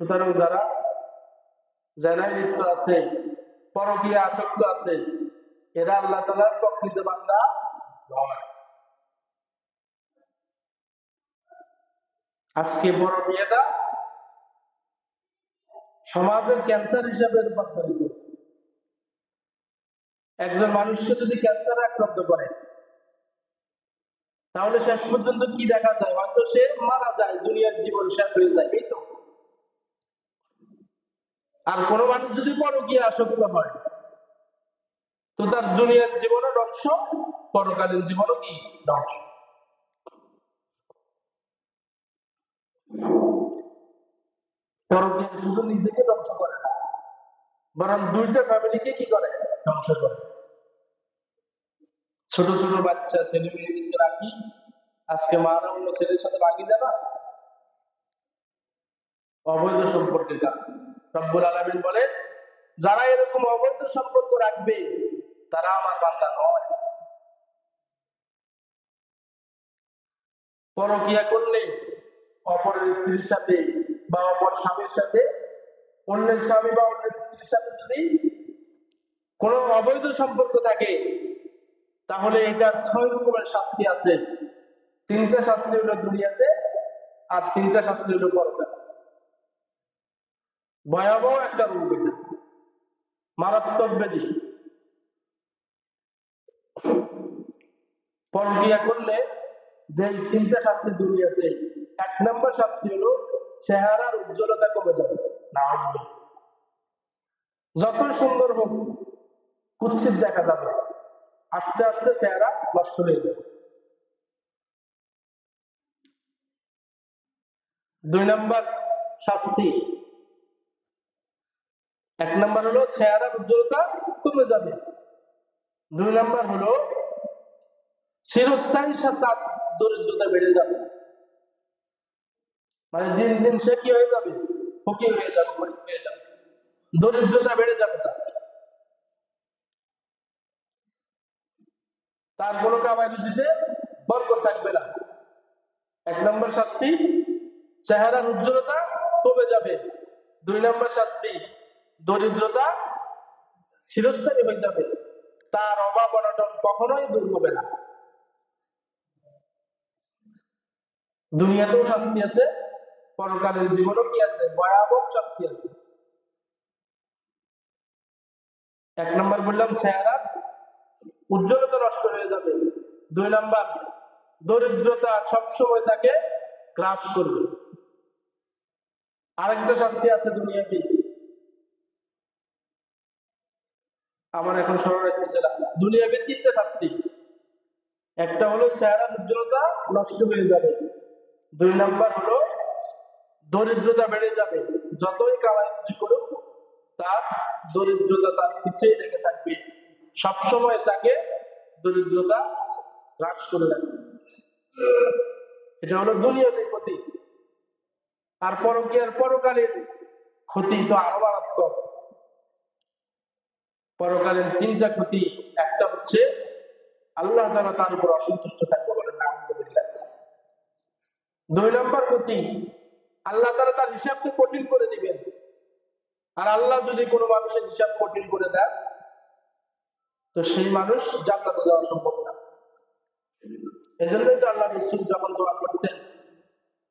সুতরাং যারা জেনায় লিপ্ত আছে, পরকীয় আসক্ত আছে, এরা আল্লাহ তালার প্রকৃত বান্দা নয়। আজকে পরকীয়টা সমাজের ক্যান্সার হিসাবে রূপান্তরিত হচ্ছে একজন মানুষকে যদি ক্যান্সার আক্রান্ত করে, তাহলে শেষ পর্যন্ত কি দেখা যায়? হয়তো সে মারা যায়, দুনিয়ার জীবন শেষ হয়ে যায়, এই তো। আর কোন মানুষ যদি পরকীয় আসক্ত হয়, তো তার দুনিয়ার জীবনও ধ্বংস, পরকালীন জীবনও কি ধ্বংস? পরকীয় শুধু নিজেকে ধ্বংস করে না, বরং দুইটা ফ্যামিলিকে কি করে? ধ্বংস করে। ছোট ছোট বাচ্চা, ছেলে মেয়েদেরকে রাখি। আজকে মারা অন্য ছেলের সাথে রাখি যাবা অবৈধ সম্পর্কটা রব্বুল আলমিন বলে যারা এরকম অবৈধ সম্পর্ক রাখবে, তারা আমার বান্দা নয়। পরকিয়া করলে অপরের স্ত্রীর সাথে বা অপর স্বামীর সাথে, অন্যের স্বামী বা অন্যের স্ত্রীর সাথে যদি কোনো অবৈধ সম্পর্ক থাকে, তাহলে এটার ছয় রকমের শাস্তি আছে। তিনটা শাস্তি হলো দুনিয়াতে আর তিনটা শাস্তি হলো পরকালে। ভয়াবহ একটা রোগ এটা। মারাত্মক ব্যাধি। পরকিয়া করলে যে তিনটা শাস্তি দুনিয়াতে, এক নম্বর শাস্তি হলো চেহারার উজ্জ্বলতা কমে যাবে নাউজুবিল্লাহ। যত সুন্দর হোক, কুৎসিত দেখা যাবে, আস্তে আস্তে চেহারা নষ্ট হয়ে যাবে। দুই নম্বর শাস্তি এক নম্বর হলো চেহারার উজ্জ্বলতা কমে যাবে। দুই নম্বর হলো চিরস্থায়ী সাথে দরিদ্রতা বেড়ে যাবে। মানে দিন দিন সে কি হয়ে যাবে? ফকির হয়ে যাবে, গরিব হয়ে যাবে। দরিদ্রতা বেড়ে যাবে তার। তার কোনো কামাই রুজিতে বরকত থাকবে না। এক নম্বর শাস্তি, চেহারার উজ্জ্বলতা কমে যাবে। দুই নম্বর শাস্তি দরিদ্রতা চিরস্থায়ী হয়ে যাবে। তার অভাব অনটন কখনোই দূর হবে না। দুনিয়াতেও শাস্তি আছে পরকালীন জীবনও কি আছে? ভয়াবহ শাস্তি আছে। এক নম্বর বললাম, চেহারা উজ্জ্বলতা নষ্ট হয়ে যাবে। দুই নাম্বার, দরিদ্রতা সবসময় তাকে গ্রাস করবে। আরেকটা শাস্তি আছে দুনিয়াতে আমার এখন স্মরণ আসতেছে না দুনিয়াতে তিনটা শাস্তি। একটা হলো চেহারার উজ্জ্বলতা নষ্ট হয়ে যাবে। দুই নাম্বার হলো দরিদ্রতা বেড়ে যাবে। যতই কামাই রুজি করুক, তার দরিদ্রতা তার পিছিয়ে লেগে থাকবে। সবসময় তাকে দরিদ্রতা হ্রাস করে রাখবে। এটা হলো দুনিয়াতে ক্ষতি। আর পরকীয়ার পরকালীন ক্ষতি তো আরও মারাত্মক। পরকালীন তিনটা ক্ষতি, একটা হচ্ছে আল্লাহ তারা তার উপর অসন্তুষ্ট থাকবে আলহামদুলিল্লাহ। দুই নম্বর ক্ষতি, আল্লাহ তারা তার হিসাবকে কঠিন করে দিবেন। আর আল্লাহ যদি কোনো মানুষের হিসাব কঠিন করে দেন, তো সেই মানুষ জান্নাতে যাওয়া সম্ভব না। এজন্যই তো আল্লাহ রসুল যখন দোয়া করতেন,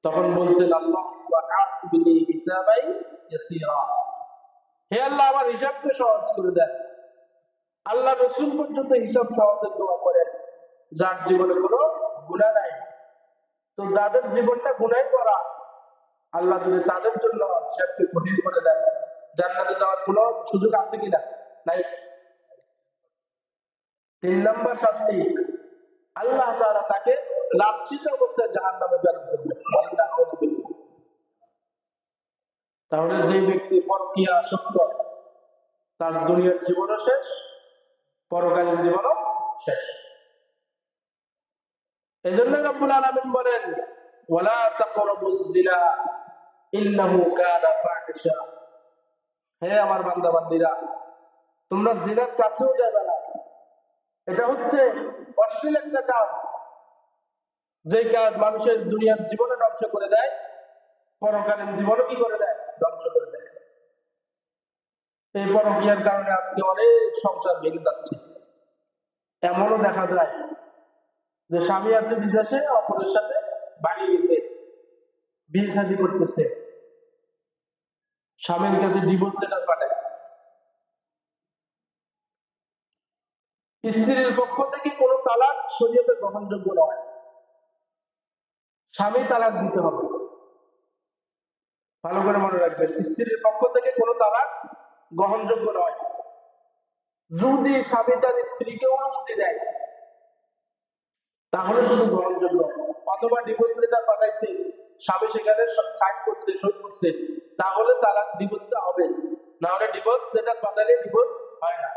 তখন বলতেন আল্লাহ হে আল্লাহ, আমার হিসাবকে সহজ করে দেন। আল্লাহ রসুল পর্যন্ত হিসাব সহজের দোয়া করেন। যার জীবনে কোনো গুণা নাই। তো যাদের জীবনটা গুনাই করা আল্লাহ যদি তাদের জন্য হিসাবকে কঠিন করে দেন, জান্নাতে যাওয়ার কোনো সুযোগ আছে কিনা? নাই। তিন নম্বর শাস্তি, আল্লাহ তারা তাকে লাঞ্ছিত অবস্থায় জাহান নামে প্রেরণ করবেন। তাহলে যে ব্যক্তি পরকিয়া সত্য তার দুনিয়ার জীবনও শেষ পরকালীন জীবনও শেষ। এই জন্য রব্বুল আলামিন বলেন আমার তোমরা কাছেও যাবে না। এটা হচ্ছে মানুষের দুনিয়ার জীবনে ধ্বংস করে দেয়, পরকালীন জীবনও কি করে দেয়? ধ্বংস করে দেয়। এই পরকিয়ার কারণে আজকে অনেক সংসার ভেঙে যাচ্ছে। এমনও দেখা যায় যে স্বামী আছে বিদেশে, অপরের সাথে বাড়ি গেছে, বিয়ে শাদী করতেছে। স্বামীর কাছে ডিভোর্স লেটার পাঠাইছে। স্ত্রীর পক্ষ থেকে কোনো তালাক শরীয়তে গ্রহণযোগ্য নয়। স্বামী তালাক দিতে হবে। ভালো করে মনে রাখবেন, স্ত্রীর পক্ষ থেকে কোনো তালাক গ্রহণযোগ্য নয়। যদি স্বামী তার স্ত্রীকে অনুমতি দেয়, তাহলে শুধু গ্রহণযোগ্য অথবা ডিভোর্স লেটার পাঠাইছে, স্বামী সেখানে সাইন করছে সই করছে, তাহলে তালাক ডিভোর্সটা হবে। না হলে ডিভোর্স লেটার পাঠালে ডিভোর্স হয় না।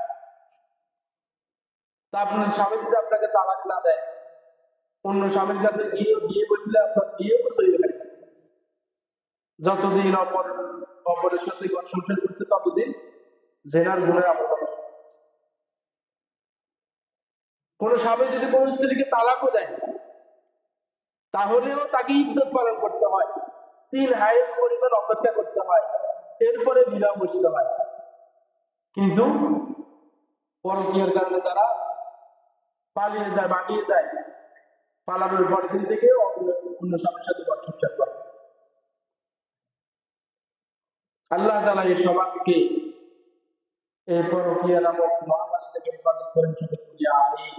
তা আপনার স্বামী যদি আপনাকে তালাক না দেয়, অন্য স্বামীর কাছে গিয়ে বিয়ে বসলে আপনার বিয়ে তো সই হয়ে যতদিন অপর অপরের সাথে সংসার করছে ততদিন, জেনার গুণে হবে। কোন স্বামী যদি কোন স্ত্রীকে তালাকও দেয়, তাহলেও তাকে ইদ্যত পালন করতে হয়। তিন হায়েস পরিমাণ অপেক্ষা করতে হয়, এরপরে বিবাহ বসতে হয়। কিন্তু পরকীয়ার কারণে যারা পালিয়ে যায়, বাগিয়ে যায়। পালানোর পরের দিন থেকে অন্য স্বামীর সাথে সংসার করে আল্লাহ তালা এই সমাজকে এই পরকীয়া নামক মহামারী থেকে হেফাজত করেন সকলে বলি আমিন।